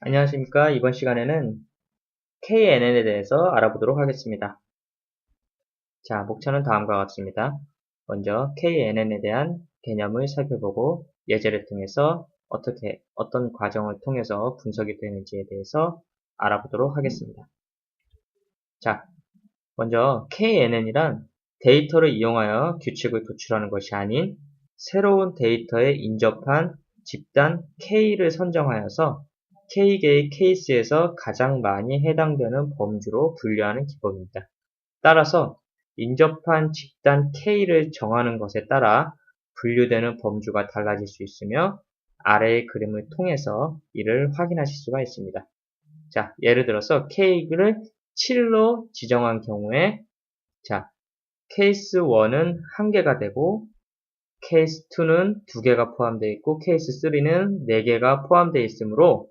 안녕하십니까. 이번 시간에는 KNN에 대해서 알아보도록 하겠습니다. 자, 목차는 다음과 같습니다. 먼저 KNN에 대한 개념을 살펴보고 예제를 통해서 어떻게, 어떤 과정을 통해서 분석이 되는지에 대해서 알아보도록 하겠습니다. 자, 먼저 KNN이란 데이터를 이용하여 규칙을 도출하는 것이 아닌 새로운 데이터에 인접한 집단 K를 선정하여서 K개의 케이스에서 가장 많이 해당되는 범주로 분류하는 기법입니다. 따라서 인접한 집단 K를 정하는 것에 따라 분류되는 범주가 달라질 수 있으며 아래의 그림을 통해서 이를 확인하실 수가 있습니다. 자, 예를 들어서 K를 7로 지정한 경우에 자, 케이스 1은 1개가 되고 케이스 2는 2개가 포함되어 있고 케이스 3는 4개가 포함되어 있으므로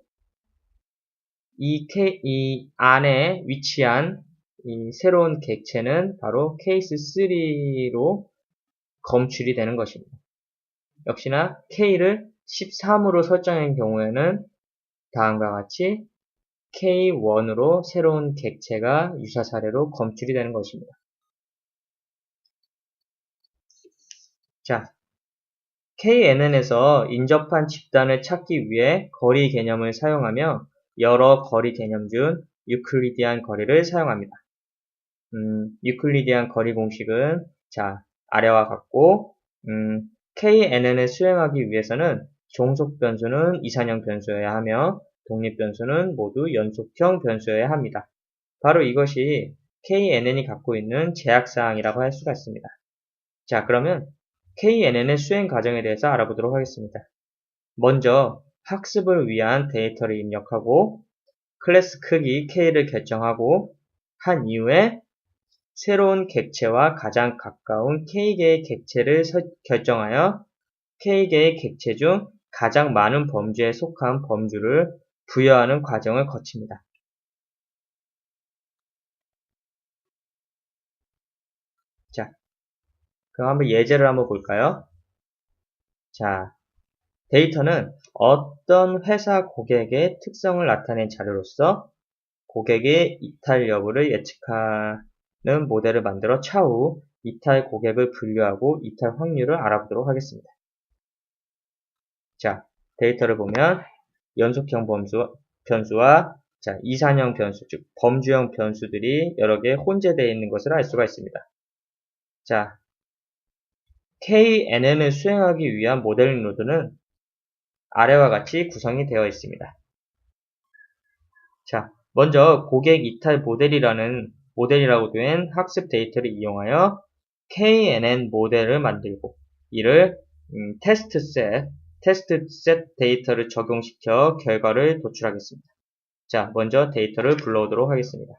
이, 케, 이 안에 위치한 이 새로운 객체는 바로 케이스 3로 검출이 되는 것입니다. 역시나 K를 13으로 설정한 경우에는 다음과 같이 K1으로 새로운 객체가 유사 사례로 검출이 되는 것입니다. 자, KNN에서 인접한 집단을 찾기 위해 거리 개념을 사용하며 여러 거리 개념 중 유클리디안 거리를 사용합니다. 음, 유클리디안 거리 공식은 자 아래와 같고 음, KNN을 수행하기 위해서는 종속 변수는 이산형 변수여야 하며 독립 변수는 모두 연속형 변수여야 합니다. 바로 이것이 KNN이 갖고 있는 제약사항이라고 할 수가 있습니다. 자, 그러면 KNN의 수행 과정에 대해서 알아보도록 하겠습니다. 먼저 학습을 위한 데이터를 입력하고 클래스 크기 K를 결정하고 한 이후에 새로운 객체와 가장 가까운 K개의 객체를 결정하여 K개의 객체 중 가장 많은 범주에 속한 범주를 부여하는 과정을 거칩니다. 자, 그럼 한번 예제를 한번 볼까요? 자, 데이터는 어떤 회사 고객의 특성을 나타낸 자료로서 고객의 이탈 여부를 예측하는 모델을 만들어 차후 이탈 고객을 분류하고 이탈 확률을 알아보도록 하겠습니다. 자, 데이터를 보면 연속형 범수, 변수와 자, 이산형 변수, 즉 범주형 변수들이 여러 개 혼재되어 있는 것을 알 수가 있습니다. 자, KNN을 수행하기 위한 모델링 노드는 아래와 같이 구성이 되어 있습니다. 자, 먼저 고객 이탈 모델이라는 모델이라고 된 학습 데이터를 이용하여 KNN 모델을 만들고 이를 음, 테스트 셋, 테스트 셋 데이터를 적용시켜 결과를 도출하겠습니다. 자, 먼저 데이터를 불러오도록 하겠습니다.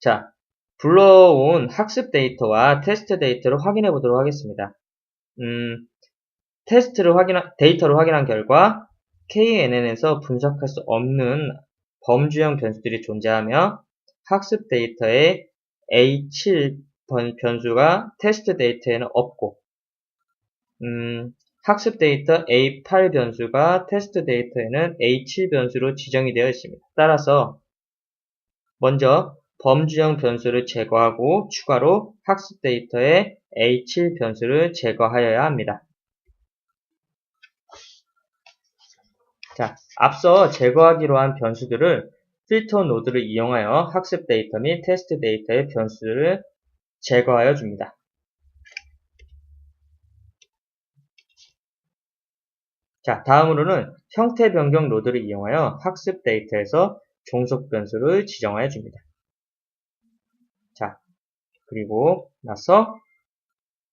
자, 불러온 학습 데이터와 테스트 데이터를 확인해 보도록 하겠습니다. 음, 테스트를 확인 데이터를 확인한 결과 KNN에서 분석할 수 없는 범주형 변수들이 존재하며 학습 데이터에 A7 변수가 테스트 데이터에는 없고 음, 학습 데이터 A8 변수가 테스트 데이터에는 A7 변수로 지정이 되어 있습니다. 따라서 먼저 범주형 변수를 제거하고 추가로 학습 데이터에 A7 변수를 제거하여야 합니다. 자, 앞서 제거하기로 한 변수들을 필터 노드를 이용하여 학습 데이터 및 테스트 데이터의 변수를 제거하여 줍니다. 자, 다음으로는 형태 변경 노드를 이용하여 학습 데이터에서 종속 변수를 지정하여 줍니다. 자, 그리고 나서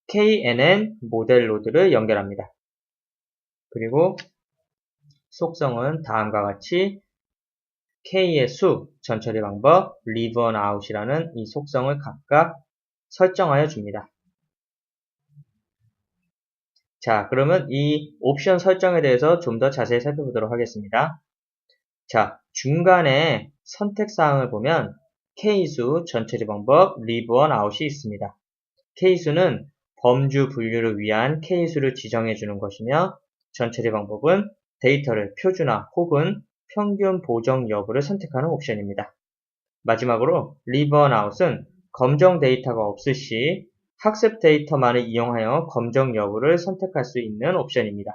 KNN 모델 노드를 연결합니다. 그리고 속성은 다음과 같이 K의 수, 전처리 방법, on out이라는 이 속성을 각각 설정하여 줍니다. 자, 그러면 이 옵션 설정에 대해서 좀 더 자세히 살펴보도록 하겠습니다. 자, 중간에 선택사항을 보면 K수, 전처리 방법, on out이 있습니다. K수는 범주 분류를 위한 K수를 지정해 주는 것이며 전처리 방법은 데이터를 표준화 혹은 평균 보정 여부를 선택하는 옵션입니다. 마지막으로 리버나웃은 검정 데이터가 없을 시 학습 데이터만을 이용하여 검정 여부를 선택할 수 있는 옵션입니다.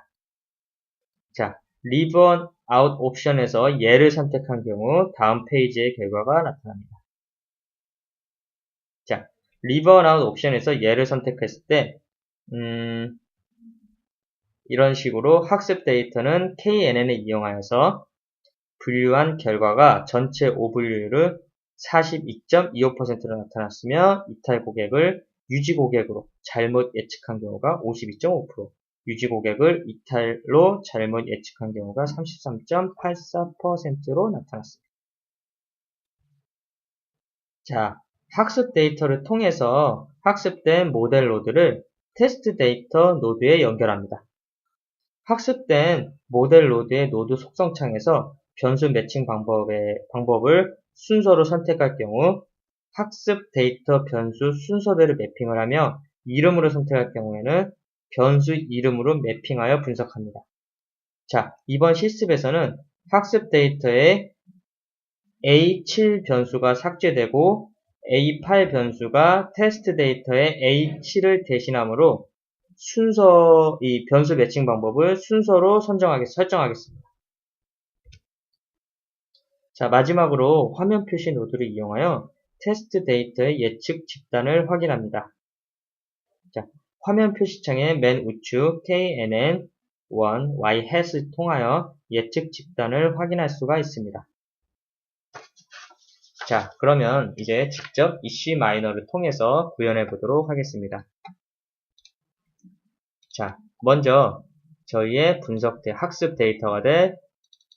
자, 리번 아웃 옵션에서 예를 선택한 경우 다음 페이지의 결과가 나타납니다. 자, 리번 아웃 옵션에서 예를 선택했을 때 음, 이런 식으로 학습 데이터는 KNN을 이용하여서 분류한 결과가 전체 오분류율을 42.25%로 나타났으며 이탈 고객을 유지 고객으로 잘못 예측한 경우가 52.5%, 유지 고객을 이탈로 잘못 예측한 경우가 33.84%로 나타났습니다. 자, 학습 데이터를 통해서 학습된 모델 노드를 테스트 데이터 노드에 연결합니다. 학습된 모델 노드의 노드 속성창에서 변수 매칭 방법의, 방법을 순서로 선택할 경우 학습 데이터 변수 순서대로 매핑을 하며 이름으로 선택할 경우에는 변수 이름으로 매핑하여 분석합니다. 자, 이번 실습에서는 학습 데이터에 A7 변수가 삭제되고 A8 변수가 테스트 데이터에 A7을 대신함으로 순서, 이 변수 매칭 방법을 순서로 선정하겠, 설정하겠습니다. 자, 마지막으로 화면 표시 노드를 이용하여 테스트 데이터의 예측 집단을 확인합니다. 자, 화면 표시창의 맨 우측 KNN1 Y hat을 통하여 예측 집단을 확인할 수가 있습니다. 자, 그러면 이제 직접 이씨 마이너를 통해서 구현해 보도록 하겠습니다. 자, 먼저 저희의 분석 대 학습 데이터가 될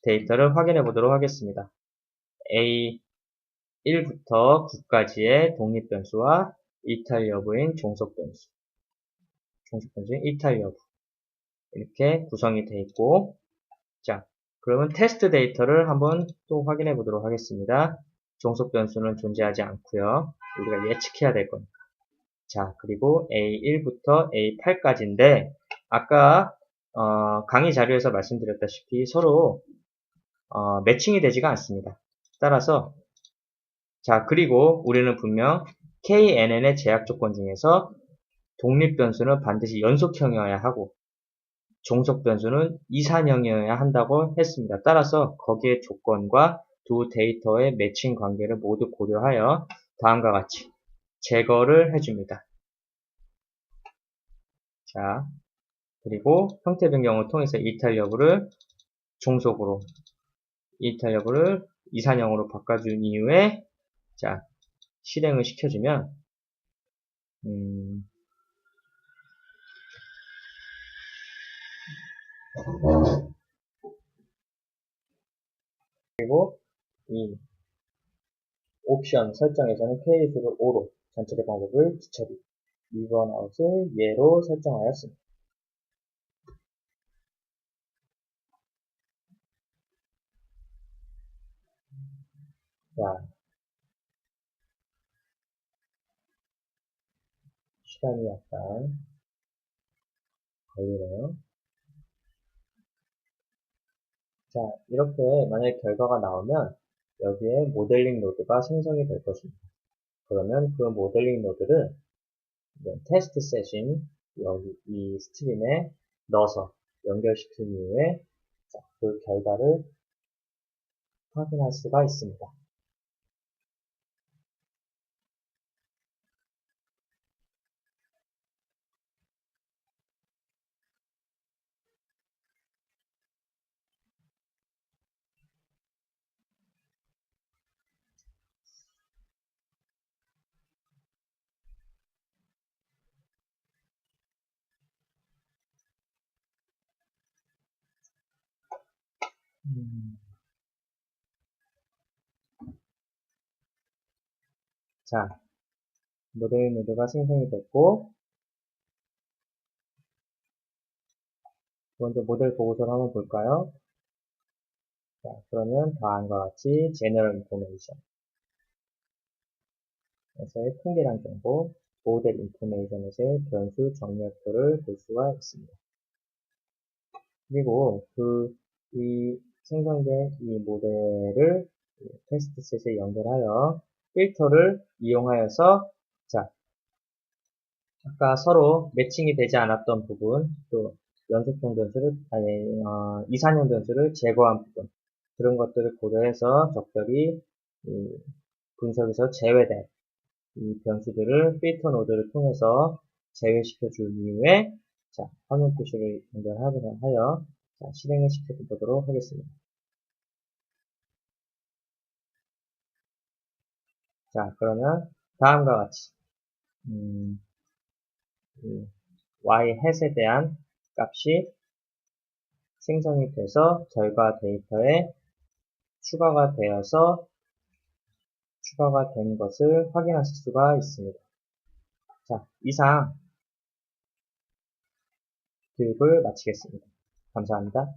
데이터를 확인해 보도록 하겠습니다. A1부터 9까지의 독립 변수와 이탈 여부인 종속 변수 종속 변수인 이탈 여부 이렇게 구성이 되어 있고 자 그러면 테스트 데이터를 한번 또 확인해 보도록 하겠습니다. 종속 변수는 존재하지 않고요. 우리가 예측해야 될 거니까 자 그리고 A1부터 A8까지인데 아까 어, 강의 자료에서 말씀드렸다시피 서로 어, 매칭이 되지가 않습니다. 따라서 자 그리고 우리는 분명 KNN의 제약 조건 중에서 독립 변수는 반드시 연속형이어야 하고 종속 변수는 이산형이어야 한다고 했습니다. 따라서 거기에 조건과 두 데이터의 매칭 관계를 모두 고려하여 다음과 같이 제거를 해줍니다. 자, 그리고 형태 변경을 통해서 이탈 여부를 종속으로, 이탈 여부를 이산형으로 바꿔준 이후에, 자, 실행을 시켜주면, 음, 그리고 이 옵션 설정에서는 K수를 5로 전체의 방법을 뒤처리 2번 아웃을 예로 설정하였습니다. 자, 시간이 약간 걸리네요. 자, 이렇게 만약 결과가 나오면 여기에 모델링 노드가 생성이 될 것입니다. 그러면 그 모델링 노드를 테스트 세신 여기 이 스트림에 넣어서 연결시킨 이후에 그 결과를 확인할 수가 있습니다. 자, 모델 노드가 생성이 됐고, 먼저 모델 보고서를 한번 볼까요? 자, 그러면 다음과 같이 General Information 에서의 통계량 정보, 모델 인포메이션에서의 변수 정렬표를 볼 수가 있습니다. 그리고 그, 이 생성된 이 모델을 테스트 셋에 연결하여 필터를 이용하여서 자 아까 서로 매칭이 되지 않았던 부분 또 연속형 변수를 아니 어, 이산형 변수를 제거한 부분 그런 것들을 고려해서 적절히 분석에서 제외된 이 변수들을 필터 노드를 통해서 제외시켜 준 이후에 자 화면 표시를 연결하여 자, 실행을 시켜 보도록 하겠습니다. 자 그러면 다음과 같이 음, y 햇에 대한 값이 생성이 돼서 결과 데이터에 추가가 되어서 추가가 된 것을 확인하실 수가 있습니다. 자, 이상 교육을 마치겠습니다. 감사합니다.